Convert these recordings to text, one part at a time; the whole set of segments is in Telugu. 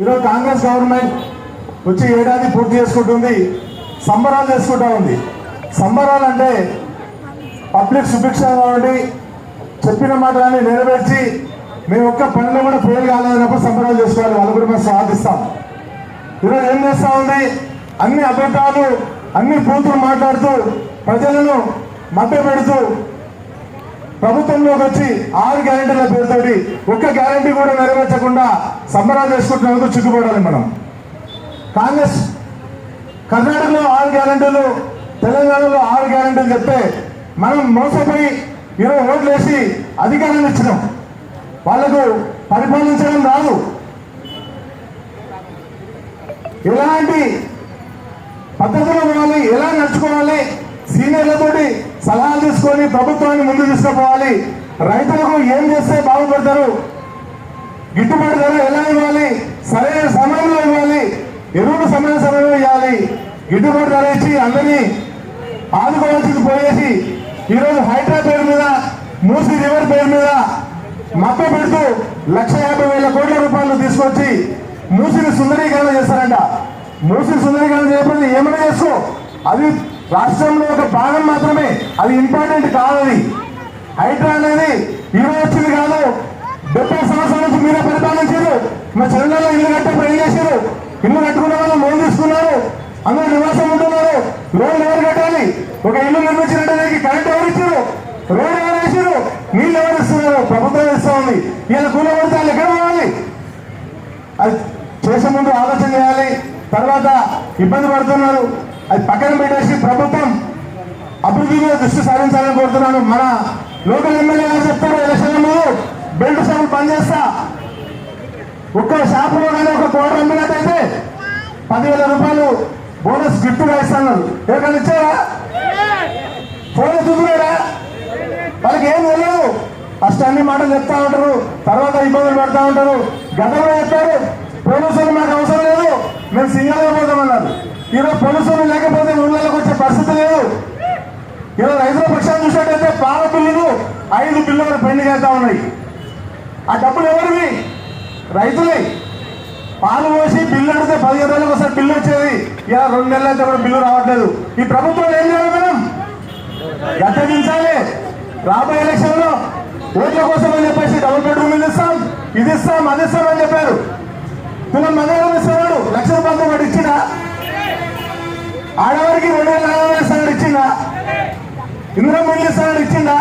ఈరోజు కాంగ్రెస్ గవర్నమెంట్ వచ్చి ఏడాది పూర్తి చేసుకుంటుంది సంబరాలు చేసుకుంటా ఉంది. సంబరాలు అంటే పబ్లిక్ సుభిక్షంగా ఉండి చెప్పిన మాటలన్నీ నెరవేర్చి మేము ఒక్క పనిలో కూడా ఫెయిల్ కాలేదన్నప్పుడు సంబరాలు చేసుకోవాలి. వాళ్ళు కూడా మేము స్వాగతిస్తాం ఈరోజు ఏం చేస్తా ఉంది? అన్ని అబద్ధాలు అన్ని బూతులు మాట్లాడుతూ ప్రజలను మభ్య పెడుతూ ప్రభుత్వంలోకి వచ్చి ఆరు గ్యారెంటీల పేరుతోటి ఒక్క గ్యారెంటీ కూడా నెరవేర్చకుండా సంబరాలు చేసుకుంటున్నందుకు చిక్కుపడాలి మనం కాంగ్రెస్ కర్ణాటకలో ఆరు గ్యారెంటీలు తెలంగాణలో ఆరు గ్యారెంటీలు చెప్తే మనం మోసపోయి ఇరవై ఓట్లు వేసి అధికారాన్ని ఇచ్చినాం. వాళ్ళకు పరిపాలించడం రాదు. ఎలాంటి పద్ధతిలో పోవాలి ఎలా నడుచుకోవాలి సీనియర్లతోటి సలహాలు తీసుకొని ప్రభుత్వాన్ని ముందు తీసుకుపోవాలి. రైతులకు ఏం చేస్తే బాగుపడతారు? గిట్టుబాటు ధర ఎలా ఇవ్వాలి? సరైన సమయంలో ఇవ్వాలి. ఎరువులు సమయం సమయంలో ఇవ్వాలి. గిట్టుబాటు ధర ఇచ్చి అందరినీ ఆదుకోవాల్సింది పోయేసి ఈరోజు హైడ్రా పేరు మీద మూసీ రివర్ పేరు మీద మప్ప పెడుతూ లక్ష యాభై వేల కోట్ల రూపాయలు తీసుకొచ్చి మూసిని సుందరీకరణ చేస్తారంట. మూసి సుందరీకరణ చేయకపోతే ఏం రాష్ట్రంలో ఒక భాగం మాత్రమే అది ఇంపార్టెంట్ కాదు అది హైడ్రా అనేది ఈరోజు వచ్చింది కాదు. డెబ్బై సంవత్సరాల నుంచి మీరే పరిపాలించారు మా చెల్లెల్లో ఇల్లు కట్టే పని చేశారు. ఇల్లు కట్టుకున్న వాళ్ళు లోన్ తీసుకున్నారు. అందరూ నివాసం ఉంటున్నారు. లోన్ ఎవరు కట్టాలి? ఒక ఇల్లు నిర్మించినట్టు కరెంట్ ఎవరు ఇచ్చారు? రోడ్ ఎవరు వేసారు నీళ్ళు ఎవరు ఇస్తున్నారు? ప్రభుత్వం ఇస్తా ఉంది వీళ్ళ కూల పడితే వాళ్ళు ఎక్కడ పోవాలి? అది చేసే ముందు ఆలోచన చేయాలి. తర్వాత ఇబ్బంది పడుతున్నారు. అది పక్కన పెట్టేసి ప్రభుత్వం అభివృద్ధి మీద దృష్టి సారించాలని కోరుతున్నాను. మన లోకల్ ఎమ్మెల్యే గారు చెప్తారు ఎలక్షన్ ముందు బెల్ట్ షాపులు పనిచేస్తా చేస్తా. ఒక్క షాపులో కానీ ఒక కోటర్ అమ్మినట్టయితే పదివేల రూపాయలు బోనస్ గిఫ్ట్గా వేస్తాను ఎవరికైనా ఇచ్చారా? ఫోన్ చూస్తున్నారా వాళ్ళకి ఏం తెలియదు. ఫస్ట్ అన్ని మాటలు చెప్తా ఉంటారు తర్వాత ఇబ్బందులు పెడతా ఉంటారు. గతంలో చెప్పారు పోలీసులు మాకు అవసరం లేదు మేము సింగల్గా పోతామన్నారు. ఈరోజు పోలీసులు లేకపోతే ఊళ్ళలోకి వచ్చే పరిస్థితి లేదు. ఈరోజు రైతుల పక్షాన్ని చూసినట్టయితే పాల బిల్లులు ఐదు బిల్లులు పెండింగ్ అవుతా ఉన్నాయి. ఆ డబ్బులు ఎవరివి? రైతులే. పాలు పోసి బిల్లు అడిగితే పదిహేను రోజులకు ఒకసారి బిల్లు వచ్చేది. ఇలా రెండు నెలలు అయితే కూడా బిల్లు రావట్లేదు. ఈ ప్రభుత్వం ఏం చేయాలి మేడం? గట్టదించాలి రాబోయే ఎలక్షన్లో ఓట్ల కోసం అని చెప్పేసి డబుల్ బెడ్రూమ్ ఇల్లు ఇస్తాం ఇది ఇస్తాం అది ఇస్తాం అని చెప్పారు. తిన్న మందిరం ఇస్తున్నాడు లక్ష రూపాయలతో ఒకటి ఇచ్చినా ఆడవారికి రెండు వేల నాలుగు వేల సార్లు ఇచ్చిందా? ఇందులో మిల్లు ఇస్తాడు ఇచ్చిందా?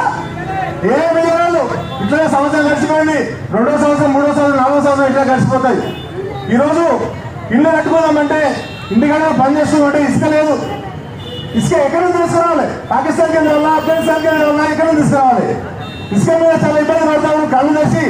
ఏ మిగలదు ఇట్లా సంవత్సరం గడిచిపోయింది. రెండో సంవత్సరం మూడో సంవత్సరం నాలుగో సంవత్సరం ఇట్లా గడిచిపోతాయి. ఈరోజు ఇల్లు కట్టుకుందామంటే ఇంటికాడ పని చేస్తుందంటే ఇసుక లేదు. ఇసుక ఎక్కడ నుంచి తీసుకురావాలి? పాకిస్తాన్ కేంద్రం వల్ల ఆఫ్ఘనిస్తాన్ వెళ్ళి వల్ల ఎక్కడ నుంచి తీసుకురావాలి? ఇసుక మీద చాలా ఇబ్బంది పడతాము కళ్ళు తెచ్చి